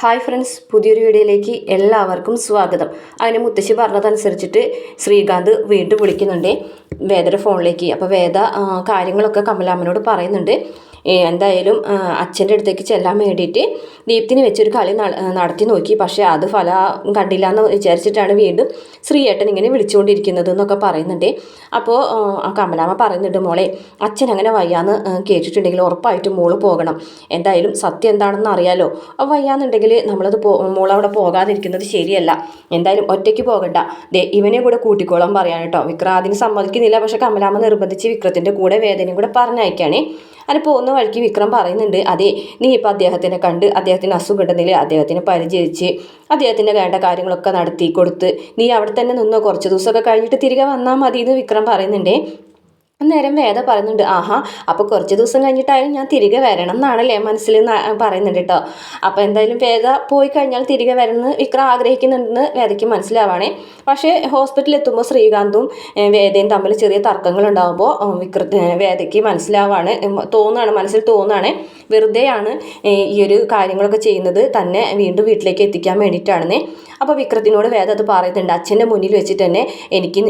Hi friends പുതിയൊരു വീഡിയോയിലേക്ക് എല്ലാവർക്കും സ്വാഗതം. അതിന് മുത്തശ്ശി പറഞ്ഞതനുസരിച്ചിട്ട് ശ്രീകാന്ത് വീണ്ടും വിളിക്കുന്നുണ്ട് വേദയുടെ ഫോണിലേക്ക്. അപ്പോൾ വേദ കാര്യങ്ങളൊക്കെ കമലാമ്മനോട് പറയുന്നുണ്ട്. എന്തായാലും അച്ഛന്റെ അടുത്തേക്ക് ചെല്ലാൻ വേണ്ടിയിട്ട് ദീപ്തിന് വെച്ചൊരു കളി നട- നടത്തി നോക്കി. പക്ഷേ അത് ഫല കണ്ടില്ല എന്ന് വിചാരിച്ചിട്ടാണ് വീണ്ടും ശ്രീയേട്ടൻ ഇങ്ങനെ വിളിച്ചുകൊണ്ടിരിക്കുന്നത് എന്നൊക്കെ പറയുന്നുണ്ട്. അപ്പോൾ കമലാമ്മ പറയുന്നുണ്ട് മോളെ അച്ഛൻ അങ്ങനെ വയ്യാന്ന് കേട്ടിട്ടുണ്ടെങ്കിൽ ഉറപ്പായിട്ടും മോൾ പോകണം. എന്തായാലും സത്യം എന്താണെന്ന് അറിയാലോ. അപ്പോൾ വയ്യാന്നുണ്ടെങ്കിൽ നമ്മളത് പോ മോളവിടെ പോകാതിരിക്കുന്നത് ശരിയല്ല. എന്തായാലും ഒറ്റയ്ക്ക് പോകണ്ട. ദേ ഇവനെ കൂടെ കൂട്ടിക്കോളാൻ പറയാൻ കേട്ടോ വിക്രം അതിന് സമ്മതിക്കുന്നില്ല. പക്ഷേ കമലാമ്മ നിർബന്ധിച്ച് വിക്രത്തിന്റെ കൂടെ വേദനയും കൂടെ പറഞ്ഞയക്കാണേ. അതിന് പോകുന്ന വഴിക്ക് വിക്രം പറയുന്നുണ്ട് അതെ നീ ഇപ്പോൾ അദ്ദേഹത്തിനെ കണ്ട് അദ്ദേഹത്തിന് അസുഖം ഉണ്ടെന്നില്ല അദ്ദേഹത്തിനെ പരിചരിച്ച് അദ്ദേഹത്തിന് വേണ്ട കാര്യങ്ങളൊക്കെ നടത്തി കൊടുത്ത് നീ അവിടെ തന്നെ നിന്നോ? കുറച്ച് ദിവസമൊക്കെ കഴിഞ്ഞിട്ട് തിരികെ വന്നാൽ മതി എന്ന് വിക്രം പറയുന്നുണ്ടേ. അന്നേരം വേദ പറയുന്നുണ്ട് ആഹാ അപ്പോൾ കുറച്ച് ദിവസം കഴിഞ്ഞിട്ടായാലും ഞാൻ തിരികെ വരണം എന്നാണല്ലേ മനസ്സിൽ പറയുന്നുണ്ട് കേട്ടോ അപ്പോൾ എന്തായാലും വേദ പോയി കഴിഞ്ഞാൽ തിരികെ വരണമെന്ന് വിക്രം ആഗ്രഹിക്കുന്നുണ്ടെന്ന് വേദയ്ക്ക് മനസ്സിലാവാണേ. പക്ഷേ ഹോസ്പിറ്റലിൽ എത്തുമ്പോൾ ശ്രീകാന്തും വേദയും തമ്മിൽ ചെറിയ തർക്കങ്ങൾ ഉണ്ടാകുമ്പോൾ വിക്ര വേദയ്ക്ക് മനസ്സിലാവാണ് ഉം, തോന്നുകയാണ് മനസ്സിൽ തോന്നുകയാണ് വെറുതെയാണ് ഈ ഒരു കാര്യങ്ങളൊക്കെ ചെയ്യുന്നത്. തന്നെ വീണ്ടും വീട്ടിലേക്ക് എത്തിക്കാൻ വേണ്ടിയിട്ടാണെന്നേ. അപ്പോൾ വിക്രത്തിനോട് വേദ അത് പറയുന്നുണ്ട്. അച്ഛന്റെ മുന്നിൽ വെച്ചിട്ട് തന്നെ എനിക്ക്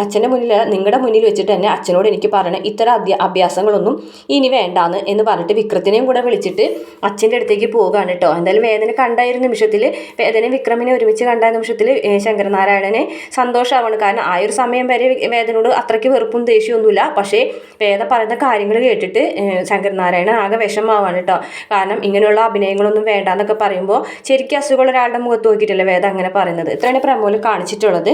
അച്ഛന്റെ മുന്നിൽ നിങ്ങളുടെ മുന്നിൽ വെച്ചിട്ട് തന്നെ അച്ഛനോട് എനിക്ക് പറയണം ഇത്തരം അഭ്യാസങ്ങളൊന്നും ഇനി വേണ്ടാന്ന് എന്ന് പറഞ്ഞിട്ട് വിക്രത്തിനെയും കൂടെ വിളിച്ചിട്ട് അച്ഛന്റെ അടുത്തേക്ക് പോവുകയാണ് കേട്ടോ എന്തായാലും വേദന കണ്ടായിരുന്ന നിമിഷത്തിൽ വേദന വിക്രമിനെ ഒരുമിച്ച് കണ്ട നിമിഷത്തിൽ ശങ്കരനാരായണനെ സന്തോഷമാവാണ് കാരണം ആ ഒരു സമയം വരെ വേദനോട് അത്രയ്ക്ക് വെറുപ്പും ദേഷ്യമൊന്നുമില്ല പക്ഷേ വേദ പറയുന്ന കാര്യങ്ങൾ കേട്ടിട്ട് ശങ്കരനാരായണൻ ആകെ വിഷമാവാണ് കേട്ടോ കാരണം ഇങ്ങനെയുള്ള അഭിനയങ്ങളൊന്നും വേണ്ടാന്നൊക്കെ പറയുമ്പോൾ ശരിക്കും അസുഖമുള്ള ഒരാളുടെ മുഖത്ത് നോക്കിയിട്ടല്ലേ വേദം അങ്ങനെ പറയുന്നത്. ഇത്രയാണ് പ്രമോൽ കാണിച്ചിട്ടുള്ളത്.